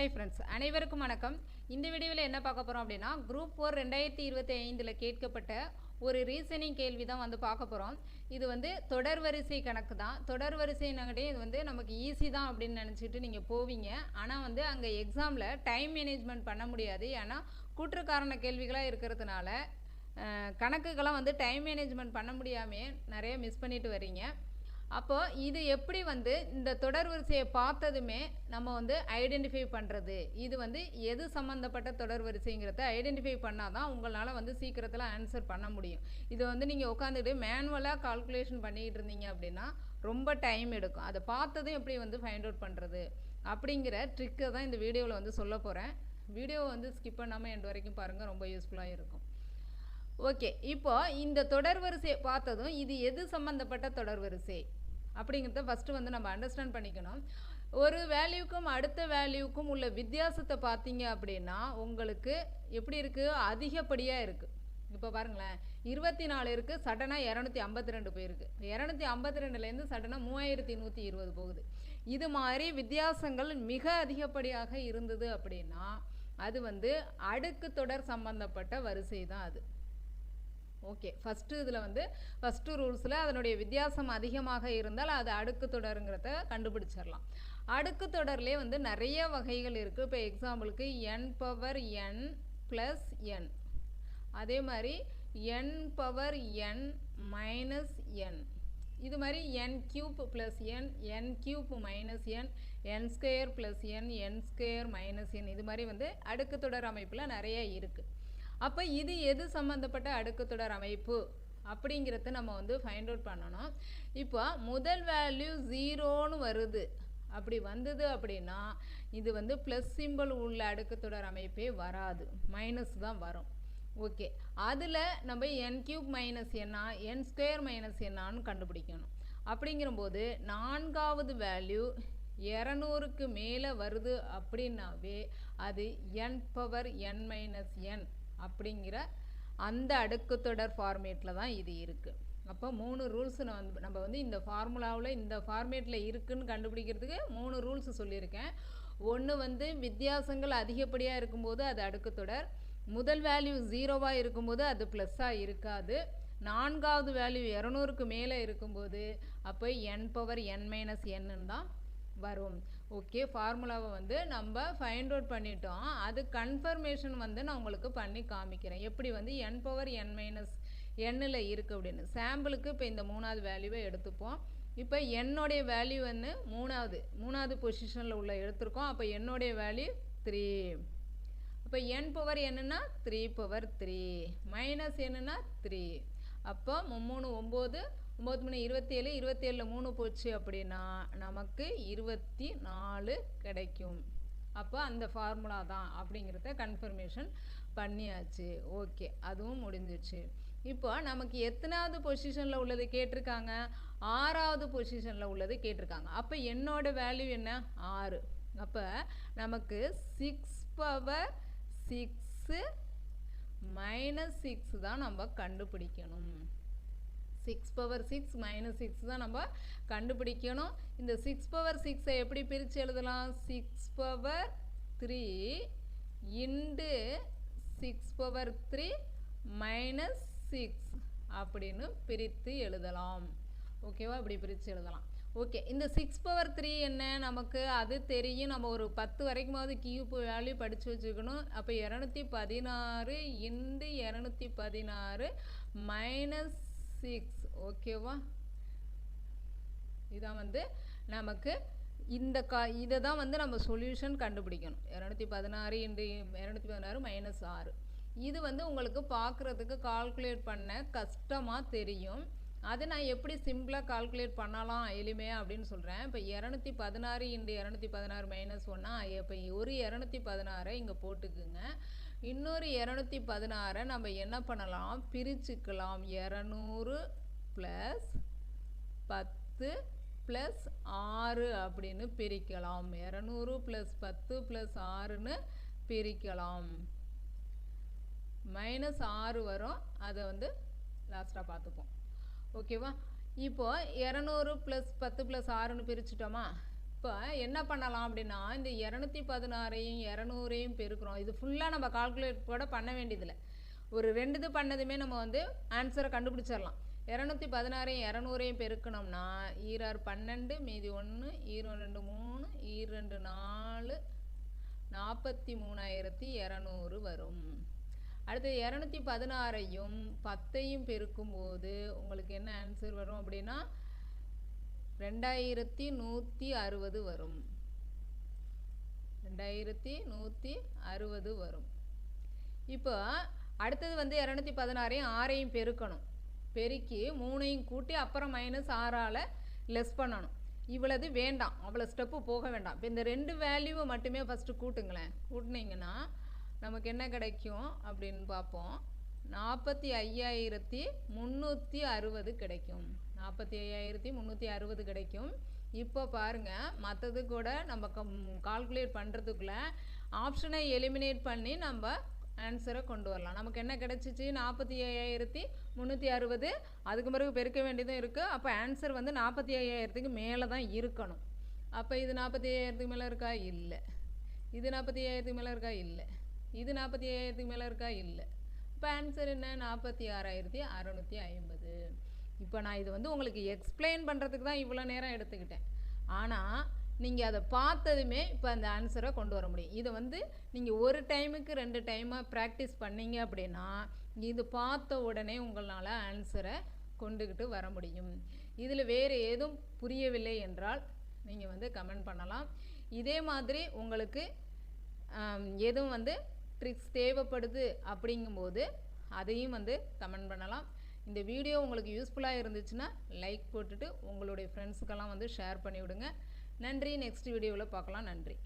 Hi friends அனைவருக்கும் வணக்கம். இந்த வீடியோவில் என்ன பார்க்க போகிறோம் அப்படின்னா குரூப் ஃபோர் ரெண்டாயிரத்தி இருபத்தி ஐந்தில் கேட்கப்பட்ட ஒரு ரீசனிங் கேள்வி தான் வந்து பார்க்க போகிறோம் இது வந்து தொடர் வரிசை கணக்கு தான். தொடர் வரிசைனாங்கட்டே இது வந்து நமக்கு ஈஸி தான் அப்படின்னு நினச்சிட்டு நீங்கள் போவீங்க. ஆனால் வந்து அங்கே எக்ஸாமில் டைம் மேனேஜ்மெண்ட் பண்ண முடியாது. ஏன்னா கூற்றுக்காரண கேள்விகளாக இருக்கிறதுனால அஹ், கணக்குகளாம் வந்து டைம் மேனேஜ்மெண்ட் பண்ண முடியாமே நிறைய மிஸ் பண்ணிட்டு வரீங்க அப்போ இது எப்படி வந்து இந்த தொடர் வரிசையை பார்த்ததுமே நம்ம வந்து ஐடென்டிஃபை பண்ணுறது இது வந்து எது சம்மந்தப்பட்ட தொடர் வரிசைங்கிறத ஐடென்டிஃபை பண்ணால் தான் உங்களால் வந்து சீக்கிரத்தில் ஆன்சர் பண்ண முடியும். இது வந்து நீங்கள் உட்காந்துட்டு மேனுவலாக கால்குலேஷன் பண்ணிக்கிட்டு இருந்தீங்க அப்படின்னா ரொம்ப டைம் எடுக்கும். அதை பார்த்ததும் எப்படி வந்து ஃபைண்ட் அவுட் பண்ணுறது அப்படிங்கிற ட்ரிக்கை தான் இந்த வீடியோவில் வந்து சொல்ல போகிறேன் வீடியோவை வந்து ஸ்கிப் பண்ணாமல் எண்ட் வரைக்கும் பாருங்கள் ரொம்ப யூஸ்ஃபுல்லாக இருக்கும். ஓகே இப்போ இந்த தொடர் வரிசை பார்த்ததும் இது எது சம்மந்தப்பட்ட தொடர் வரிசை? அப்படிங்கிறத ஃபஸ்ட்டு வந்து நம்ம அண்டர்ஸ்டாண்ட் பண்ணிக்கணும். ஒரு வேல்யூக்கும் அடுத்த வேல்யூக்கும் உள்ள வித்தியாசத்தை பார்த்தீங்க அப்படின்னா உங்களுக்கு எப்படி இருக்குது அதிகப்படியாக இருக்குது இப்போ பாருங்களேன் இருபத்தி நாலு இருக்குது சடனாக இரநூத்தி ஐம்பத்தி ரெண்டு போயிருக்கு. இரநூத்தி ஐம்பத்தி ரெண்டுலேருந்து சடனாக மூவாயிரத்தி நூற்றி இருபது போகுது. இது மாதிரி வித்தியாசங்கள் மிக அதிகப்படியாக இருந்தது அப்படின்னா அது வந்து அடுக்கு தொடர் சம்பந்தப்பட்ட வரிசை தான் அது. ஓகே. ஃபஸ்ட்டு இதில் வந்து ஃபஸ்ட்டு ரூல்ஸில் அதனுடைய வித்தியாசம் அதிகமாக இருந்தால் அது அடுக்கு தொடருங்கிறத கண்டுபிடிச்சிடலாம். அடுக்கு தொடர்லேயே வந்து நிறைய வகைகள் இருக்குது இப்போ எக்ஸாம்பிளுக்கு என் பவர் என் ப்ளஸ் என் அதே மாதிரி என் பவர் என் மைனஸ் என் இது மாதிரி n cube plus n n cube minus n n square plus n n square minus n இது மாதிரி வந்து அடுக்கு தொடர் அமைப்பில் நிறைய இருக்குது அப்போ இது எது சம்மந்தப்பட்ட அடுக்கு தொடர் அமைப்பு அப்படிங்கிறத நம்ம வந்து ஃபைண்ட் அவுட் பண்ணணும். இப்போ முதல் வேல்யூ ஜீரோன்னு வருது. அப்படி வந்தது அப்படின்னா இது வந்து ப்ளஸ் சிம்பிள் உள்ள அடுக்கு தொடர் அமைப்பே வராது. மைனஸ் தான் வரும். ஓகே அதில் நம்ம என் கியூப் மைனஸ் என்ன என் ஸ்கொயர் மைனஸ் என்னான்னு கண்டுபிடிக்கணும். அப்படிங்கிறபோது நான்காவது வேல்யூ இரநூறுக்கு மேலே வருது அப்படின்னாவே அது என் பவர் என் மைனஸ் என் அப்படிங்கிற அந்த அடுக்கு தொடர் ஃபார்மேட்டில் தான் இது இருக்குது அப்போ மூணு ரூல்ஸ் நான் வந்து நம்ம வந்து இந்த ஃபார்முலாவில் இந்த ஃபார்மேட்டில் இருக்குதுன்னு கண்டுபிடிக்கிறதுக்கு மூணு ரூல்ஸ் சொல்லியிருக்கேன். ஒன்று வந்து வித்தியாசங்கள் அதிகப்படியாக இருக்கும்போது அது அடுக்கு தொடர். முதல் வேல்யூ ஜீரோவாக இருக்கும்போது அது ப்ளஸ்ஸாக இருக்காது. நான்காவது வேல்யூ இரநூறுக்கு மேலே இருக்கும்போது அப்போ என் பவர் என் மைனஸ் என்னன்னு தான் வரும். ஓகே ஃபார்முலாவை வந்து நம்ம ஃபைண்ட் அவுட் பண்ணிட்டோம். அது கன்ஃபர்மேஷன் வந்து நான் உங்களுக்கு பண்ணி காமிக்கிறேன். எப்படி வந்து என் பவர் என் மைனஸ் எண்ணில் இருக்குது அப்படின்னு. சாம்பிளுக்கு இப்போ இந்த மூணாவது வேல்யூவை எடுத்துப்போம். இப்போ என்னுடைய வேல்யூ வந்து மூணாவது மூணாவது பொசிஷனில் உள்ள எடுத்திருக்கோம். அப்போ என்னுடைய வேல்யூ த்ரீ அப்போ என் பவர் என்னென்னா த்ரீ பவர் த்ரீ மைனஸ் என்னன்னா த்ரீ அப்போ மூணு ஒம்பது ஒம்பது மணி இருபத்தேழு இருபத்தேழில் மூணு போச்சு அப்படின்னா நமக்கு இருபத்தி நாலு கிடைக்கும். அப்போ அந்த ஃபார்முலா தான் அப்படிங்கிறத கன்ஃபர்மேஷன் பண்ணியாச்சு. ஓகே அதுவும் முடிஞ்சிச்சு. இப்போ நமக்கு எத்தனாவது பொசிஷனில் உள்ளது கேட்டிருக்காங்க? ஆறாவது பொசிஷனில் உள்ளது கேட்டிருக்காங்க. அப்போ என்னோடய வேல்யூ என்ன? ஆறு. அப்போ நமக்கு six power six minus six தான் நம்ம கண்டுபிடிக்கணும். Six power six minus six தான் நம்ம கண்டுபிடிக்கணும். இந்த சிக்ஸ் பவர் சிக்ஸை எப்படி பிரித்து எழுதலாம்? Six power three into six power three minus six அப்படின்னு பிரித்து எழுதலாம். ஓகேவா இப்படி பிரித்து எழுதலாம். ஓகே இந்த சிக்ஸ் பவர் த்ரீ என்ன? நமக்கு அது தெரியும். நம்ம ஒரு பத்து வரைக்குமாவது கியூப் வேல்யூ படித்து வச்சுக்கணும். அப்போ இரநூத்தி பதினாறு இன்டு இரநூத்தி பதினாறு மைனஸ் சிக்ஸ் ஓகேவா இதான் வந்து நமக்கு இந்த கா இதை தான் வந்து நம்ம சொல்யூஷன் கண்டுபிடிக்கணும். இரநூத்தி பதினாறு இன்டு இரநூத்தி பதினாறு மைனஸ் ஆறு. இது வந்து உங்களுக்கு பார்க்குறதுக்கு கால்குலேட் பண்ண கஷ்டமாக தெரியும். அதை நான் எப்படி சிம்பிளாக கால்குலேட் பண்ணலாம் எளிமையாக அப்படின்னு சொல்கிறேன் இப்போ இரநூத்தி பதினாறு இன்டு இரநூத்தி பதினாறு மைனஸ் ஒன்னா இப்போ ஒரு இரநூத்தி பதினாறை இங்கே போட்டுக்குங்க. இன்னொரு இரநூத்தி பதினாறை நம்ம என்ன பண்ணலாம்? பிரிச்சுக்கலாம். இரநூறு ப்ளஸ் பத்து ப்ளஸ் ஆறு அப்படின்னு பிரிக்கலாம். இரநூறு ப்ளஸ் பத்து ப்ளஸ் ஆறுன்னு பிரிக்கலாம். மைனஸ் ஆறு வரும். அதை வந்து லாஸ்ட்டாக பார்த்துப்போம். ஓகேவா? இப்போ இரநூறு ப்ளஸ் பத்து ப்ளஸ் ஆறுன்னு பிரிச்சுட்டோமா? இப்போ என்ன பண்ணலாம் அப்படின்னா இந்த இரநூத்தி பதினாறையும் இரநூறையும் பெருக்கிறோம். இது ஃபுல்லாக நம்ம கால்குலேட் கூட பண்ண வேண்டியதில்லை. ஒரு ரெண்டு இது பண்ணதுமே நம்ம வந்து ஆன்சரை கண்டுபிடிச்சிடலாம். இரநூத்தி பதினாறையும் இரநூறையும் பெருக்கணும்னா ஈராறு பன்னெண்டு மீதி ஒன்று ஈரோ ரெண்டு மூணு ஈரெண்டு நாலு நாற்பத்தி மூணாயிரத்தி இரநூறு வரும். அடுத்து இரநூத்தி பதினாறையும் பத்தையும் பெருக்கும்போது உங்களுக்கு என்ன ஆன்சர் வரும் அப்படின்னா ரெண்டாயிரத்தி நூற்றி அறுபது வரும். ரெண்டாயிரத்தி நூற்றி அறுபது வரும். இப்போ அடுத்தது வந்து இரநூத்தி பதினாறையும் ஆறையும் பெருக்கணும். பெருக்கி மூணையும் கூட்டி அப்புறம் மைனஸ் ஆறால் லெஸ் பண்ணணும். இவ்வளவு வேண்டாம். அவ்வளோ ஸ்டெப்பு போக வேண்டாம். இப்போ இந்த ரெண்டு வேல்யூவை மட்டுமே ஃபஸ்ட்டு கூட்டுங்களேன். கூட்டினீங்கன்னா நமக்கு என்ன கிடைக்கும் அப்படின்னு பார்ப்போம். நாற்பத்தி ஐயாயிரத்தி முந்நூற்றி அறுபது கிடைக்கும். நாற்பத்தி ஐயாயிரத்தி முந்நூற்றி அறுபது கிடைக்கும். இப்போ பாருங்கள் மற்றது கூட நம்ம கம் கால்குலேட் பண்ணுறதுக்குள்ளே ஆப்ஷனை எலிமினேட் பண்ணி நம்ம ஆன்சரை கொண்டு வரலாம். நமக்கு என்ன கிடச்சிச்சு? நாற்பத்தி ஐயாயிரத்தி முந்நூற்றி அறுபது. அதுக்கு பிறகு பெருக்க வேண்டியதும் இருக்குது அப்போ ஆன்சர் வந்து நாற்பத்தி ஐயாயிரத்துக்கு மேலே தான் இருக்கணும். அப்போ இது நாற்பத்தி ஐயாயிரத்துக்கு மேலே இருக்கா? இல்லை. இது நாற்பத்தி ஐயாயிரத்துக்கு மேலே இருக்கா? இல்லை. இது நாற்பத்தி ஐயாயிரத்துக்கு மேலே இருக்கா? இல்லை. இப்போ ஆன்சர் என்ன? நாற்பத்தி ஆறாயிரத்தி அறநூற்றி ஐம்பது. இப்போ நான் இது வந்து உங்களுக்கு எக்ஸ்பிளைன் பண்ணுறதுக்கு தான் இவ்வளோ நேரம் எடுத்துக்கிட்டேன். ஆனால் நீங்கள் அதை பார்த்ததுமே இப்போ அந்த ஆன்சரை கொண்டு வர முடியும். இதை வந்து நீங்கள் ஒரு டைமுக்கு ரெண்டு டைமாக ப்ராக்டிஸ் பண்ணீங்க அப்படின்னா இது பார்த்த உடனே உங்களால் ஆன்சரை கொண்டுக்கிட்டு வர முடியும். இதில் வேறு ஏதும் புரியவில்லை என்றால் நீங்கள் வந்து கமெண்ட் பண்ணலாம். இதே மாதிரி உங்களுக்கு எதுவும் வந்து ட்ரிக்ஸ் தேவைப்படுது அப்படிங்கும்போது அதையும் வந்து கமெண்ட் பண்ணலாம். இந்த வீடியோ உங்களுக்கு யூஸ்ஃபுல்லாக இருந்துச்சுன்னா லைக் போட்டுட்டு உங்களுடைய ஃப்ரெண்ட்ஸுக்கெல்லாம் வந்து ஷேர் பண்ணிவிடுங்க. நன்றி. நெக்ஸ்ட் வீடியோவில் பார்க்கலாம். நன்றி.